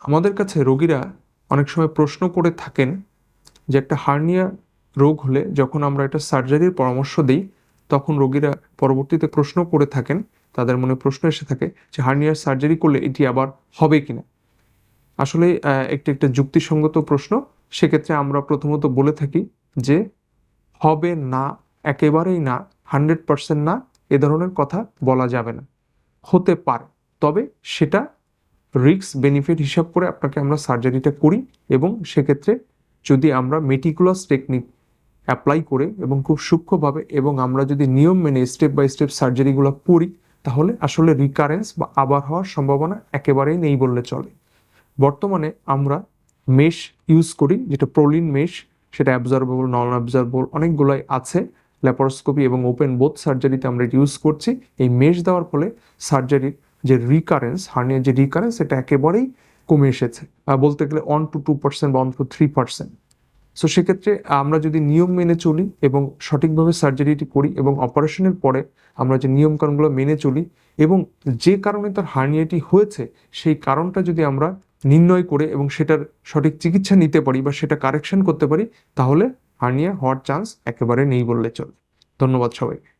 আমাদের কাছে রোগীরা অনেক সময় প্রশ্ন করে থাকেন যে একটা হার্নিয়া রোগ হলে যখন আমরা একটা সার্জারির পরামর্শ দিই, তখন রোগীরা পরবর্তীতে প্রশ্ন করে থাকেন, তাদের মনে প্রশ্ন এসে থাকে যে হার্নিয়ার সার্জারি করলে এটি আবার হবে কিনা। আসলে একটি, একটা যুক্তিসঙ্গত প্রশ্ন। সেক্ষেত্রে আমরা প্রথমত বলে থাকি যে হবে না, একেবারেই না, হান্ড্রেড পার্সেন্ট না, এ ধরনের কথা বলা যাবে না। হতে পারে, তবে সেটা রিস্ক বেনিফিট হিসাব করে আপনাকে আমরা সার্জারিটা করি এবং সেক্ষেত্রে যদি আমরা মেটিকুলাস টেকনিক অ্যাপ্লাই করে এবং খুব সূক্ষ্মভাবে এবং আমরা যদি নিয়ম মেনে স্টেপ বাই স্টেপ সার্জারিগুলো করি, তাহলে আসলে রিকারেন্স বা আবার হওয়ার সম্ভাবনা একেবারেই নেই বললে চলে। বর্তমানে আমরা মেশ ইউজ করি, যেটা প্রোলিন মেশ সেটা অ্যাবজর্বেবল নন অ্যাবজর্বেবল অনেকগুলোই আছে। ল্যাপারোস্কোপি এবং ওপেন বোথ সার্জারিতে আমরা এটা ইউজ করছি। এই মেশ দেওয়ার ফলে সার্জারির যে রিকারেন্স হার্নিয়ার যে রিকারেন্স এটা একেবারেই কমে এসেছে। বলতে গেলে ওয়ান টু টু পার্সেন্ট বা one two three percent so সেক্ষেত্রে আমরা যদি নিয়ম মেনে চলি এবং সঠিকভাবে সার্জারিটি করি এবং অপারেশনের পরে আমরা যে নিয়ম নিয়মকানুনগুলো মেনে চলি এবং যে কারণে তার হার্নিয়াটি হয়েছে, সেই কারণটা যদি আমরা নির্ণয় করে এবং সেটার সঠিক চিকিৎসা নিতে পারি বা সেটা কারেকশন করতে পারি, তাহলে হার্নিয়া হওয়ার চান্স একেবারে নেই বললে চলে ধন্যবাদ সবাইকে।